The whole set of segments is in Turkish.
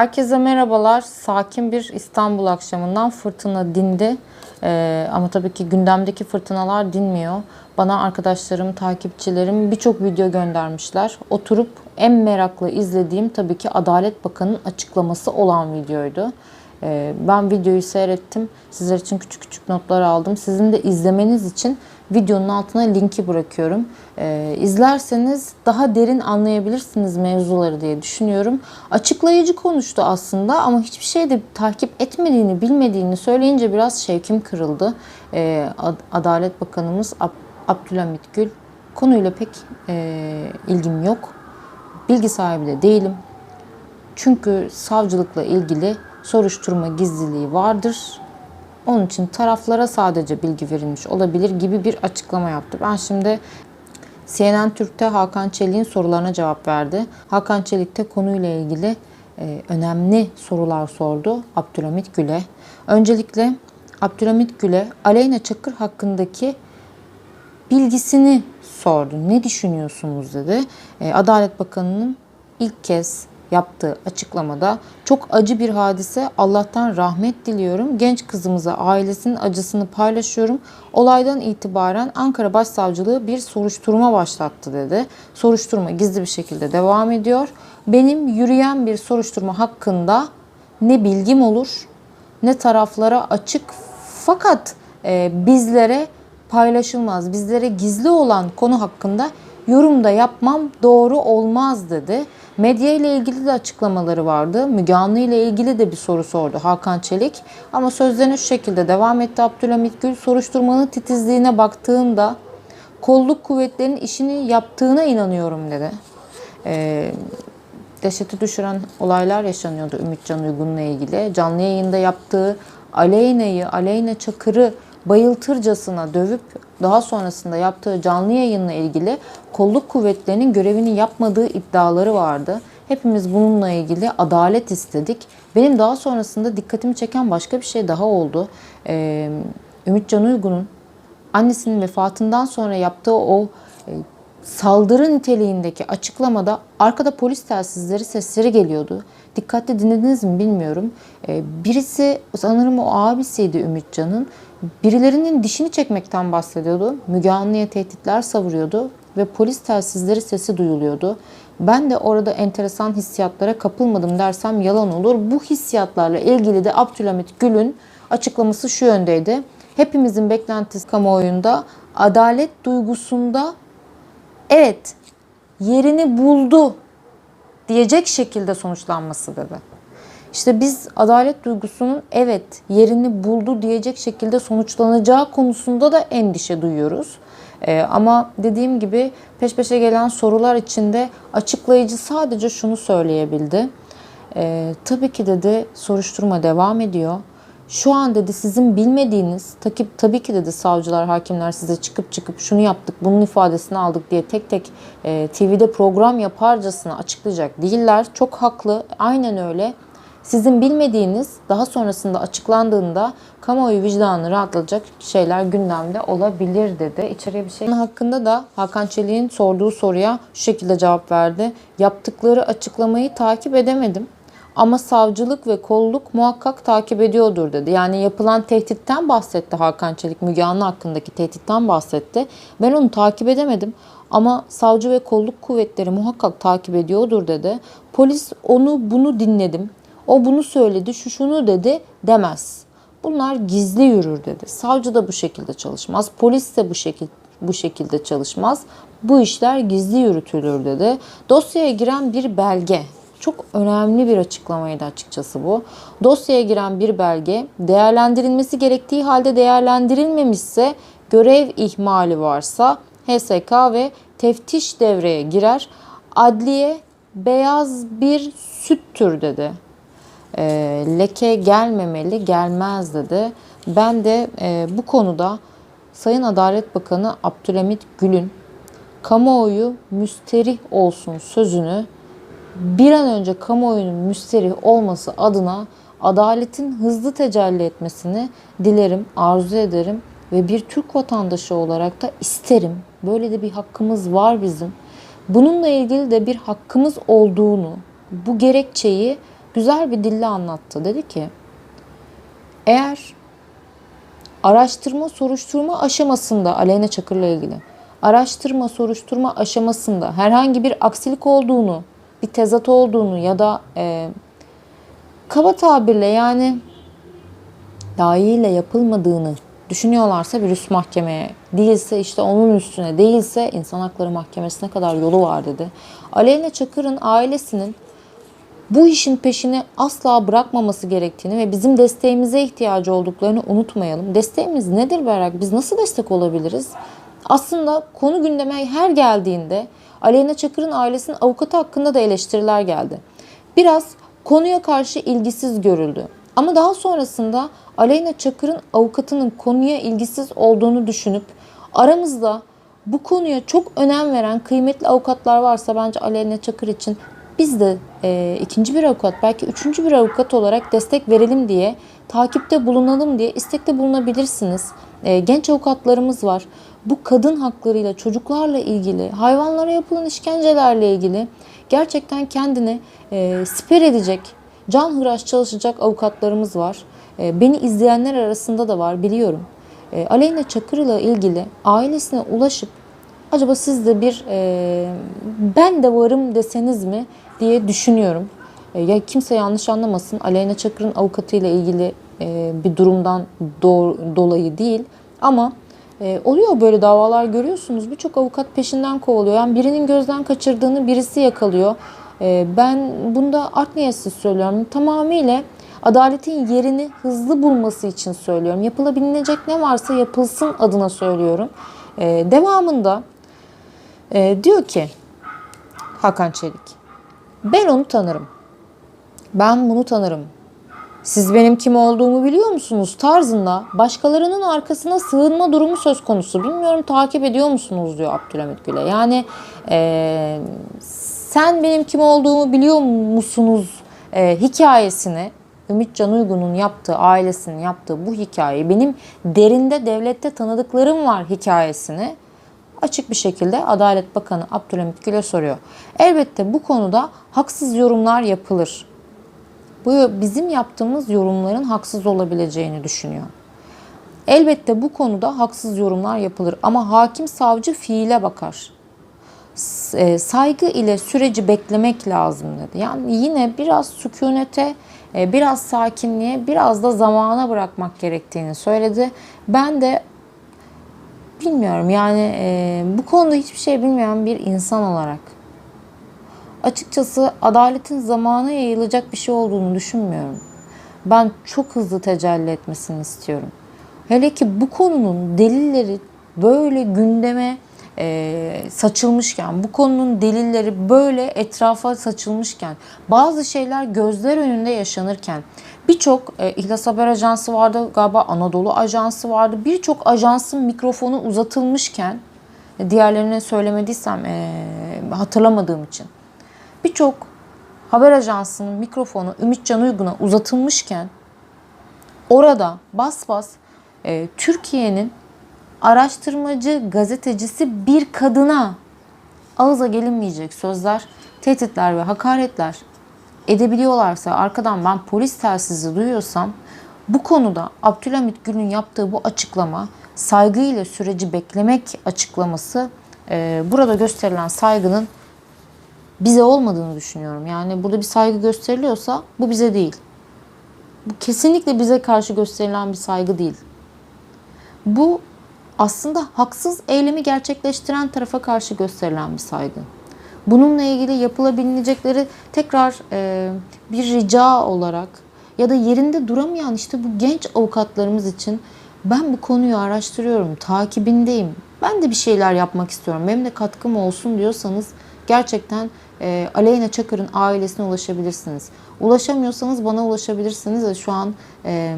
Herkese merhabalar. Sakin bir İstanbul akşamından fırtına dindi. Ee, ama tabii ki gündemdeki fırtınalar dinmiyor. Bana arkadaşlarım, takipçilerim birçok video göndermişler. Oturup en meraklı izlediğim tabii ki Adalet Bakanı'nın açıklaması olan videoydu. Ee, ben videoyu seyrettim. Sizler için küçük küçük notlar aldım. Sizin de izlemeniz için videonun altına linki bırakıyorum. Ee, izlerseniz daha derin anlayabilirsiniz mevzuları diye düşünüyorum. Açıklayıcı konuştu aslında ama hiçbir şey de takip etmediğini, bilmediğini söyleyince biraz şevkim kırıldı. Ad- Adalet Bakanımız Ab- Abdülhamit Gül konuyla pek e, ilgim yok. Bilgi sahibi de değilim. Çünkü savcılıkla ilgili soruşturma gizliliği vardır. Onun için taraflara sadece bilgi verilmiş olabilir gibi bir açıklama yaptı. Ben şimdi CNN Türk'te Hakan Çelik'in sorularına cevap verdi. Hakan Çelik de konuyla ilgili e, önemli sorular sordu Abdülhamit Gül'e. Öncelikle Abdülhamit Gül'e Aleyna Çakır hakkındaki bilgisini sordu. Ne düşünüyorsunuz dedi. E, Adalet Bakanı'nın ilk kez yaptığı açıklamada çok acı bir hadise. Allah'tan rahmet diliyorum. Genç kızımıza ailesinin acısını paylaşıyorum. Olaydan itibaren Ankara Başsavcılığı bir soruşturma başlattı dedi. Soruşturma gizli bir şekilde devam ediyor. Benim yürüyen bir soruşturma hakkında ne bilgim olur ne taraflara açık fakat e, bizlere paylaşılmaz. Bizlere gizli olan konu hakkında yorum da yapmam doğru olmaz dedi. Medya ile ilgili de açıklamaları vardı. Müge Anlı ile ilgili de bir soru sordu Hakan Çelik. Ama sözlerine şu şekilde devam etti Abdülhamit Gül. Soruşturmanın titizliğine baktığında kolluk kuvvetlerinin işini yaptığına inanıyorum dedi. Ee, dehşeti düşüren olaylar yaşanıyordu Ümitcan Uygun'la ilgili. Canlı yayında yaptığı Aleyna'yı, Aleyna Çakır'ı bayıltırcasına dövüp daha sonrasında yaptığı canlı yayınla ilgili kolluk kuvvetlerinin görevini yapmadığı iddiaları vardı. Hepimiz bununla ilgili adalet istedik. Benim daha sonrasında dikkatimi çeken başka bir şey daha oldu. Ee, Ümitcan Uygun'un annesinin vefatından sonra yaptığı o e, saldırı niteliğindeki açıklamada arkada polis telsizleri sesleri geliyordu. Dikkatli dinlediniz mi bilmiyorum. Ee, Birisi sanırım o abisiydi Ümitcan'ın. Birilerinin dişini çekmekten bahsediyordu. Müge Anlı'ya tehditler savuruyordu ve polis telsizleri sesi duyuluyordu. Ben de orada enteresan hissiyatlara kapılmadım dersem yalan olur. Bu hissiyatlarla ilgili de Abdülhamit Gül'ün açıklaması şu yöndeydi. Hepimizin beklentisi kamuoyunda adalet duygusunda evet yerini buldu diyecek şekilde sonuçlanması dedi. İşte biz adalet duygusunun evet yerini buldu diyecek şekilde sonuçlanacağı konusunda da endişe duyuyoruz. Ee, ama dediğim gibi peş peşe gelen sorular içinde açıklayıcı sadece şunu söyleyebildi. Ee, tabii ki dedi soruşturma devam ediyor. Şu an dedi sizin bilmediğiniz takip tabii ki dedi savcılar, hakimler size çıkıp çıkıp şunu yaptık, bunun ifadesini aldık diye tek tek e, TV'de program yaparcasına açıklayacak değiller. Çok haklı. Aynen öyle. Sizin bilmediğiniz daha sonrasında açıklandığında kamuoyu vicdanını rahatlatacak şeyler gündemde olabilir dedi. İçeriye bir şey. Hakkında da Hakan Çelik'in sorduğu soruya şu şekilde cevap verdi. Yaptıkları açıklamayı takip edemedim. Ama savcılık ve kolluk muhakkak takip ediyordur dedi. Yani yapılan tehditten bahsetti Hakan Çelik. Müge Anlı hakkındaki tehditten bahsetti. Ben onu takip edemedim. Ama savcı ve kolluk kuvvetleri muhakkak takip ediyordur dedi. Polis onu bunu dinledim. O bunu söyledi, şu şunu dedi demez. Bunlar gizli yürür dedi. Savcı da bu şekilde çalışmaz. Polis de bu şekilde bu şekilde çalışmaz. Bu işler gizli yürütülür dedi. Dosyaya giren bir belge çok önemli bir açıklamaydı açıkçası bu. Dosyaya giren bir belge değerlendirilmesi gerektiği halde değerlendirilmemişse görev ihmali varsa HSK ve teftiş devreye girer. Adliye beyaz bir süttür dedi. E, leke gelmemeli, gelmez dedi. Ben de e, bu konuda Sayın Adalet Bakanı Abdülhamit Gül'ün kamuoyu müsterih olsun sözünü bir an önce kamuoyunun müsterih olması adına adaletin hızlı tecelli etmesini dilerim, arzu ederim ve bir Türk vatandaşı olarak da isterim. Böyle de bir hakkımız var bizim. Bununla ilgili de bir hakkımız olduğunu, bu gerekçeyi güzel bir dille anlattı. Dedi ki eğer araştırma soruşturma aşamasında Aleyna Çakır'la ilgili araştırma soruşturma aşamasında herhangi bir aksilik olduğunu, bir tezat olduğunu ya da e, kaba tabirle yani layığıyla yapılmadığını düşünüyorlarsa bir üst mahkemeye değilse işte onun üstüne değilse insan hakları mahkemesine kadar yolu var dedi. Aleyna Çakır'ın ailesinin bu işin peşini asla bırakmaması gerektiğini ve bizim desteğimize ihtiyacı olduklarını unutmayalım. Desteğimiz nedir Berrak? Biz nasıl destek olabiliriz? Aslında konu gündeme her geldiğinde Aleyna Çakır'ın ailesinin avukatı hakkında da eleştiriler geldi. Biraz konuya karşı ilgisiz görüldü. Ama daha sonrasında Aleyna Çakır'ın avukatının konuya ilgisiz olduğunu düşünüp aramızda bu konuya çok önem veren kıymetli avukatlar varsa bence Aleyna Çakır için biz de e, ikinci bir avukat belki üçüncü bir avukat olarak destek verelim diye takipte bulunalım diye istekte bulunabilirsiniz. E, genç avukatlarımız var. Bu kadın haklarıyla, çocuklarla ilgili, hayvanlara yapılan işkencelerle ilgili gerçekten kendini e, siper edecek, can hıraş çalışacak avukatlarımız var. E, beni izleyenler arasında da var biliyorum. E, Aleyna Çakır'la ilgili ailesine ulaşıp acaba siz de bir e, ben de varım deseniz mi diye düşünüyorum. E, ya kimse yanlış anlamasın. Aleyna Çakır'ın avukatıyla ilgili e, bir durumdan do- dolayı değil. Ama e, oluyor böyle davalar görüyorsunuz. Birçok avukat peşinden kovalıyor. Yani birinin gözden kaçırdığını birisi yakalıyor. E, ben bunda art niyetsiz söylüyorum. Tamamıyla adaletin yerini hızlı bulması için söylüyorum. Yapılabilecek ne varsa yapılsın adına söylüyorum. E, devamında e, diyor ki Hakan Çelik, ben onu tanırım. Ben bunu tanırım. Siz benim kim olduğumu biliyor musunuz tarzında başkalarının arkasına sığınma durumu söz konusu. Bilmiyorum takip ediyor musunuz diyor Abdülhamit Gül'e. Yani e, sen benim kim olduğumu biliyor musunuz e, hikayesini Ümit Can Uygun'un yaptığı, ailesinin yaptığı bu hikayeyi benim derinde devlette tanıdıklarım var hikayesini açık bir şekilde Adalet Bakanı Abdülhamit Gül'e soruyor. Elbette bu konuda haksız yorumlar yapılır. Bu bizim yaptığımız yorumların haksız olabileceğini düşünüyor. Elbette bu konuda haksız yorumlar yapılır ama hakim savcı fiile bakar. E, Saygı ile süreci beklemek lazım dedi. Yani yine biraz sükunete, e, biraz sakinliğe, biraz da zamana bırakmak gerektiğini söyledi. Ben de bilmiyorum yani e, bu konuda hiçbir şey bilmeyen bir insan olarak açıkçası adaletin zamana yayılacak bir şey olduğunu düşünmüyorum. Ben çok hızlı tecelli etmesini istiyorum. Hele ki bu konunun delilleri böyle gündeme e, saçılmışken, bu konunun delilleri böyle etrafa saçılmışken, bazı şeyler gözler önünde yaşanırken, birçok e, İhlas Haber Ajansı vardı, galiba Anadolu Ajansı vardı, birçok ajansın mikrofonu uzatılmışken, diğerlerine söylemediysem e, hatırlamadığım için, birçok haber ajansının mikrofonu Ümitcan Uygun'a uzatılmışken orada bas bas e, Türkiye'nin araştırmacı gazetecisi bir kadına ağıza gelinmeyecek sözler, tehditler ve hakaretler edebiliyorlarsa arkadan ben polis telsizi duyuyorsam bu konuda Abdülhamit Gül'ün yaptığı bu açıklama saygıyla süreci beklemek açıklaması e, burada gösterilen saygının bize olmadığını düşünüyorum. Yani burada bir saygı gösteriliyorsa bu bize değil. Bu kesinlikle bize karşı gösterilen bir saygı değil. Bu aslında haksız eylemi gerçekleştiren tarafa karşı gösterilen bir saygı. Bununla ilgili yapılabilecekleri tekrar e, bir rica olarak ya da yerinde duramayan işte bu genç avukatlarımız için ben bu konuyu araştırıyorum, takibindeyim. Ben de bir şeyler yapmak istiyorum. Benim de katkım olsun diyorsanız gerçekten e, Aleyna Çakır'ın ailesine ulaşabilirsiniz. Ulaşamıyorsanız bana ulaşabilirsiniz şu an e,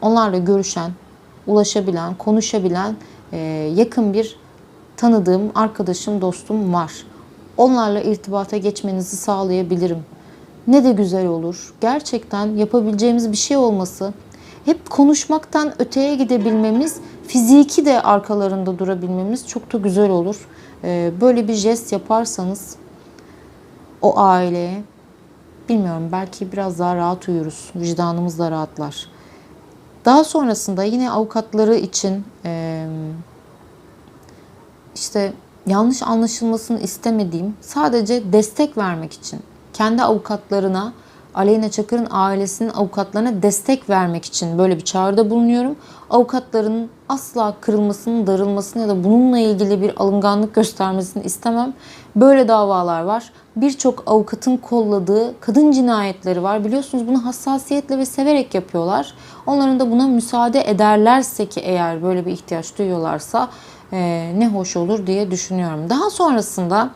onlarla görüşen, ulaşabilen, konuşabilen e, yakın bir tanıdığım arkadaşım, dostum var. Onlarla irtibata geçmenizi sağlayabilirim. Ne de güzel olur. Gerçekten yapabileceğimiz bir şey olması, hep konuşmaktan öteye gidebilmemiz, fiziki de arkalarında durabilmemiz çok da güzel olur. Ee, Böyle bir jest yaparsanız o aileye bilmiyorum belki biraz daha rahat uyuruz. Vicdanımız da rahatlar. Daha sonrasında yine avukatları için işte yanlış anlaşılmasını istemediğim sadece destek vermek için kendi avukatlarına Aleyna Çakır'ın ailesinin avukatlarına destek vermek için böyle bir çağrıda bulunuyorum. Avukatların asla kırılmasını, darılmasını ya da bununla ilgili bir alınganlık göstermesini istemem. Böyle davalar var. Birçok avukatın kolladığı kadın cinayetleri var. Biliyorsunuz bunu hassasiyetle ve severek yapıyorlar. Onların da buna müsaade ederlerse ki eğer böyle bir ihtiyaç duyuyorlarsa e, ne hoş olur diye düşünüyorum. Daha sonrasında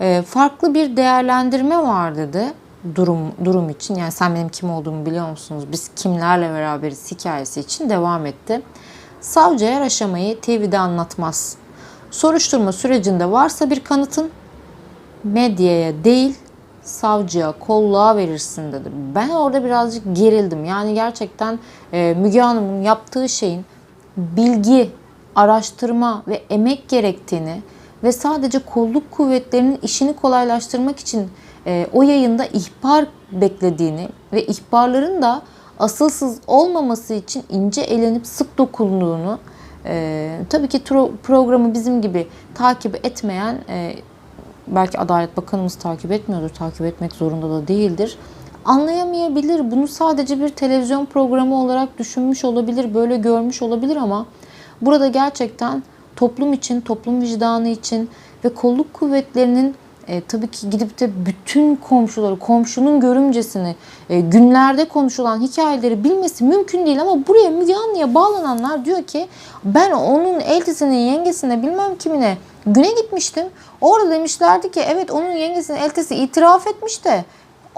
e, farklı bir değerlendirme var dedi durum durum için. Yani sen benim kim olduğumu biliyor musunuz? Biz kimlerle beraberiz hikayesi için devam etti. Savcı eğer aşamayı TV'de anlatmaz. Soruşturma sürecinde varsa bir kanıtın medyaya değil savcıya, kolluğa verirsin dedi. Ben orada birazcık gerildim. Yani gerçekten e, Müge Hanım'ın yaptığı şeyin bilgi, araştırma ve emek gerektiğini ve sadece kolluk kuvvetlerinin işini kolaylaştırmak için e, o yayında ihbar beklediğini ve ihbarların da asılsız olmaması için ince elenip sık dokunduğunu e, tabii ki programı bizim gibi takip etmeyen e, belki Adalet Bakanımız takip etmiyordur, takip etmek zorunda da değildir. Anlayamayabilir. Bunu sadece bir televizyon programı olarak düşünmüş olabilir, böyle görmüş olabilir ama burada gerçekten toplum için, toplum vicdanı için ve kolluk kuvvetlerinin e, tabii ki gidip de bütün komşuları, komşunun görümcesini, e, günlerde konuşulan hikayeleri bilmesi mümkün değil ama buraya Müge Anlı'ya bağlananlar diyor ki ben onun eltisinin yengesine bilmem kimine güne gitmiştim. Orada demişlerdi ki evet onun yengesinin eltisi itiraf etmiş de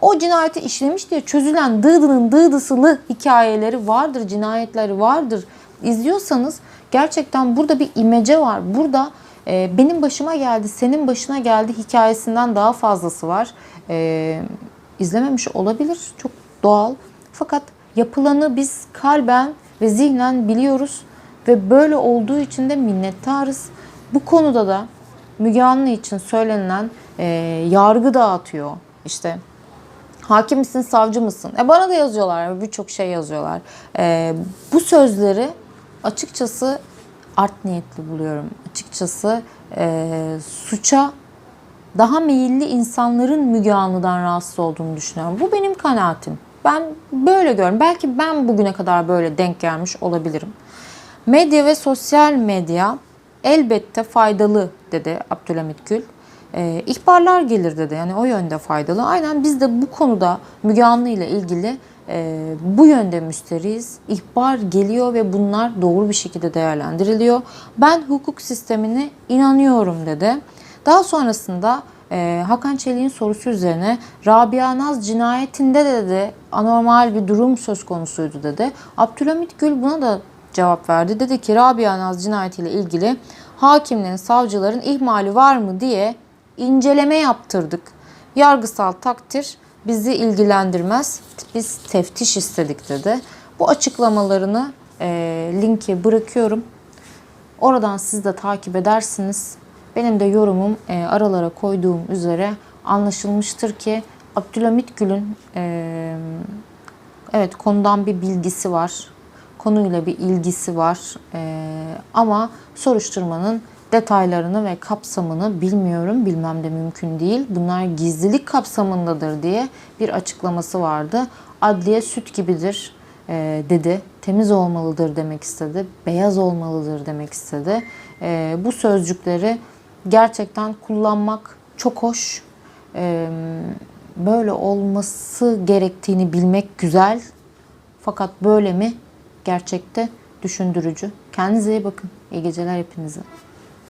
o cinayeti işlemiş diye çözülen dıdının dıdısılı hikayeleri vardır, cinayetleri vardır. İzliyorsanız gerçekten burada bir imece var. Burada e, benim başıma geldi, senin başına geldi hikayesinden daha fazlası var. E, izlememiş olabilir, çok doğal. Fakat yapılanı biz kalben ve zihnen biliyoruz ve böyle olduğu için de minnettarız. Bu konuda da Müge Anlı için söylenilen e, yargı dağıtıyor. İşte hakim misin, savcı mısın? E bana da yazıyorlar, birçok şey yazıyorlar. E, bu sözleri açıkçası art niyetli buluyorum. Açıkçası e, suça daha meyilli insanların Müge Anlı'dan rahatsız olduğunu düşünüyorum. Bu benim kanaatim. Ben böyle görüyorum. Belki ben bugüne kadar böyle denk gelmiş olabilirim. Medya ve sosyal medya elbette faydalı dedi Abdülhamit Gül. E, ihbarlar gelir dedi. Yani o yönde faydalı. Aynen biz de bu konuda Müge Anlı ile ilgili e, bu yönde müsteriyiz. İhbar geliyor ve bunlar doğru bir şekilde değerlendiriliyor. Ben hukuk sistemine inanıyorum dedi. Daha sonrasında e, Hakan Çelik'in sorusu üzerine Rabia Naz cinayetinde de dedi anormal bir durum söz konusuydu dedi. Abdülhamit Gül buna da cevap verdi. Dedi ki Rabia Naz cinayetiyle ilgili hakimlerin, savcıların ihmali var mı diye inceleme yaptırdık. Yargısal takdir bizi ilgilendirmez. Biz teftiş istedik dedi. Bu açıklamalarını e, linki bırakıyorum. Oradan siz de takip edersiniz. Benim de yorumum e, aralara koyduğum üzere anlaşılmıştır ki Abdülhamit Gül'ün e, evet konudan bir bilgisi var. Konuyla bir ilgisi var. E, ama soruşturmanın detaylarını ve kapsamını bilmiyorum. Bilmem de mümkün değil. Bunlar gizlilik kapsamındadır diye bir açıklaması vardı. Adliye süt gibidir e, dedi. Temiz olmalıdır demek istedi. Beyaz olmalıdır demek istedi. E, bu sözcükleri gerçekten kullanmak çok hoş. E, böyle olması gerektiğini bilmek güzel. Fakat böyle mi? Gerçekte düşündürücü. Kendinize iyi bakın. İyi geceler hepinize.